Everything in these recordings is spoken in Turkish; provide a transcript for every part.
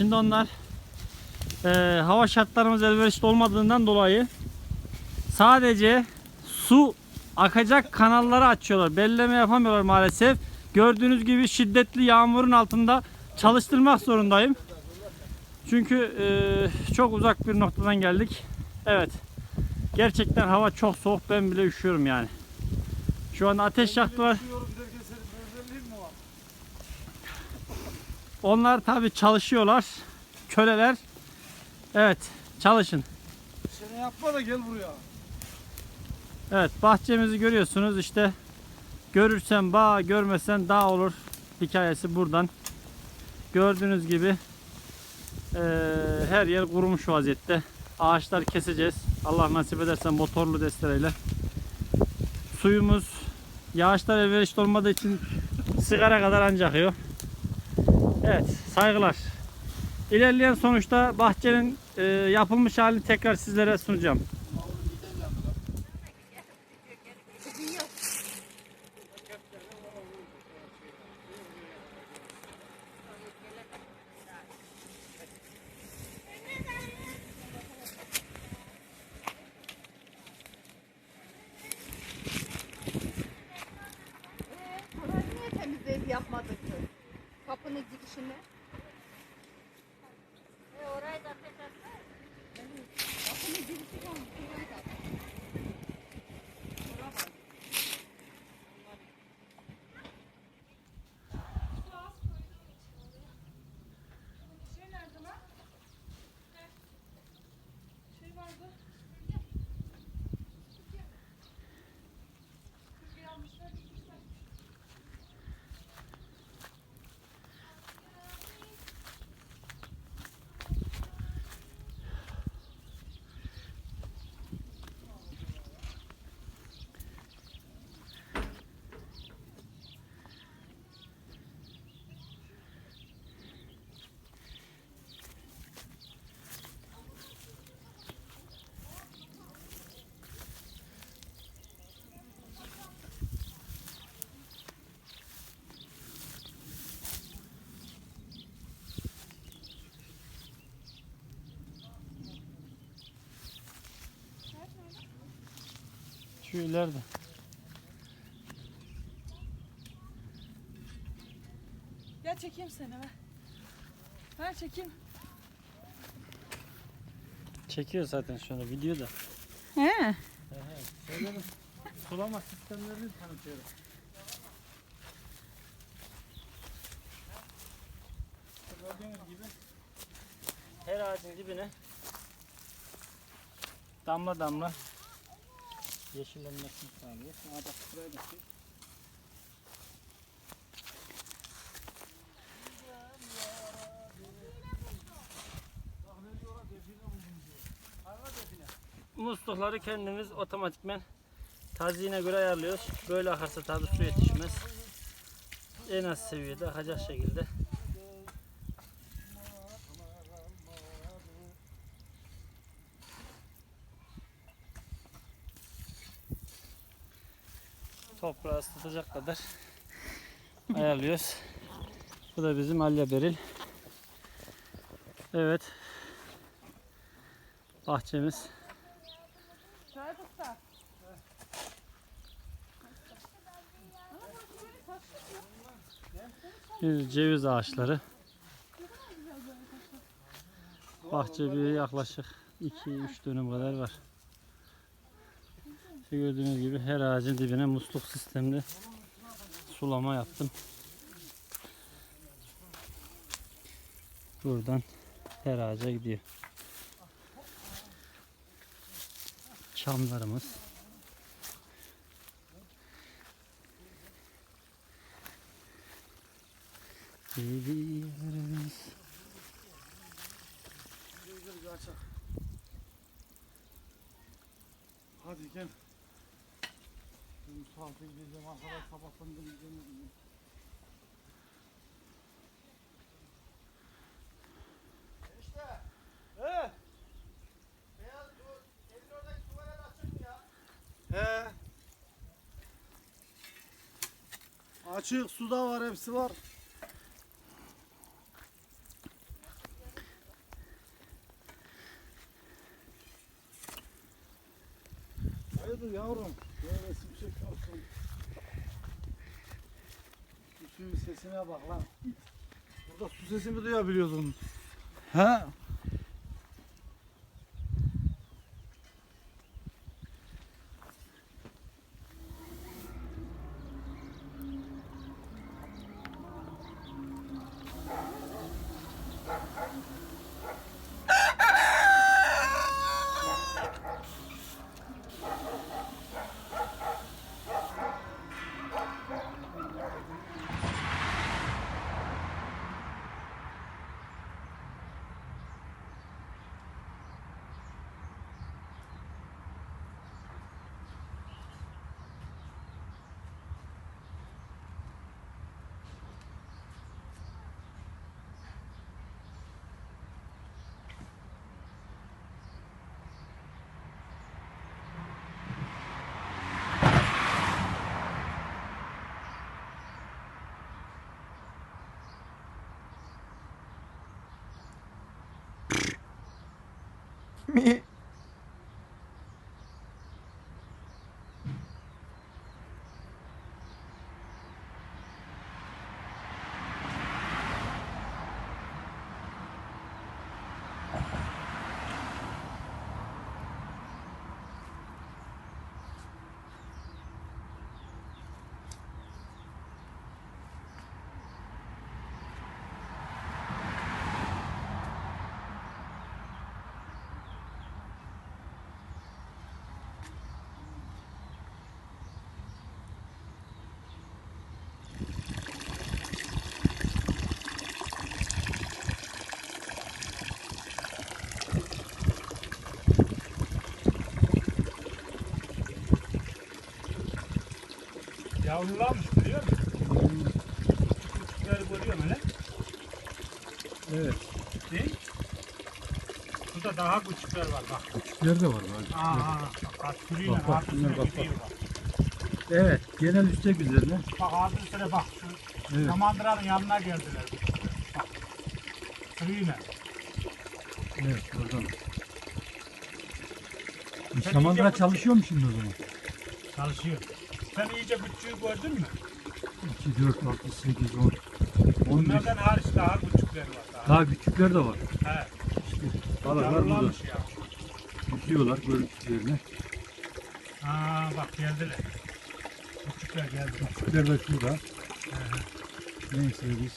Şimdi onlar e, hava şartlarımız elverişli olmadığından dolayı sadece su akacak kanalları açıyorlar. Belleme yapamıyorlar maalesef. Gördüğünüz gibi şiddetli yağmurun altında çalıştırmak zorundayım. Çünkü e, çok uzak bir noktadan geldik. Evet. Gerçekten hava çok soğuk. Ben bile üşüyorum yani. Şu anda ateş yaktılar. Onlar tabi çalışıyorlar. Köleler. Evet. Çalışın. Seni yapma da gel buraya. Evet. Bahçemizi görüyorsunuz. işte görürsen bağ, görmesen dağ olur. Hikayesi buradan. Gördüğünüz gibi eee, her yer kurumuş vaziyette. Ağaçlar keseceğiz. Allah nasip ederse motorlu destereyle. Suyumuz yağışlar elverişli olmadığı için sigara kadar ancak akıyor. Evet saygılar. İlerleyen sonuçta bahçenin eee, yapılmış halini tekrar sizlere sunacağım. 아침에 Şu ileride. Gel çekeyim seni ver. Ver çekeyim. Çekiyor zaten şu anda video da. He. Söyledim. Sulama sistemlerini tanıtıyorum. Gördüğünüz gibi her ağacın dibine damla damla yeşillenmesini sağlıyor. Aa bak şuraya çek. Muslukları kendimiz otomatikmen tazyiğine göre ayarlıyoruz. Böyle akarsa tabi su yetişmez. En az seviyede akacak şekilde. Toprağı ıslatacak kadar ayarlıyoruz. Bu da bizim alya beril. Evet. Bahçemiz. Bir ceviz ağaçları. Bahçe bir yaklaşık 2-3 dönüm kadar var. İşte gördüğünüz gibi her ağacın dibine musluk sistemli sulama yaptım. Buradan her ağaca gidiyor. Çamlarımız. Gidiyoruz. Hadi gel. Tuvalete gideceğim arkadaş sabahtan beri gidemedim. Enişte. He. Beyaz bu evin oradaki tuvalet açık mı ya? He. Açık suda var hepsi var. Hayırdır yavrum? Böyle şimşek olsun. Şu sesine bak lan. Burada su sesini duyabiliyorsun. He? me. Yavrularmış biliyor musun? Küçükleri görüyorum öyle. Evet. Değil? Burada daha küçükler var bak. Küçükler de var bak. Aa, aa, bak sürüyle Bak, bak, bunlar bak, gidiyor bak. Evet. Genel üstek üzerine. Bak ağzısına bak şu Evet. Samandıra'nın yanına geldiler. Bak. Sürüyle. Evet oradan. Samandıra çalışıyor mu şimdi o zaman? Çalışıyor. Sen iyice küçüğü gördün mü? 2, 4, 6, 8, 10, 15. Bunlardan hariç daha küçükler var. Daha. Daha küçükler de var. He. Balıklar burada. Ya. Üzerine. Aa bak geldiler. Küçükler geldi. Küçükler de şurada. Neyse biz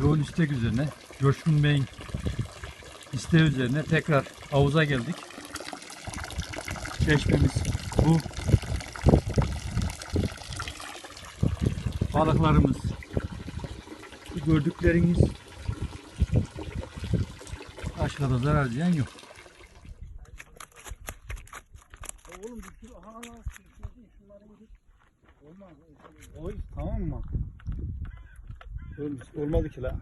yoğun istek üzerine Coşkun Bey'in isteği üzerine tekrar havuza geldik. Çeşmemiz bu. Balıklarımız. Gördükleriniz başka da zarar ziyan yok. Oğlum bir sürü aha şunları Olmaz. Oy tamam mı? Olmadı ki la.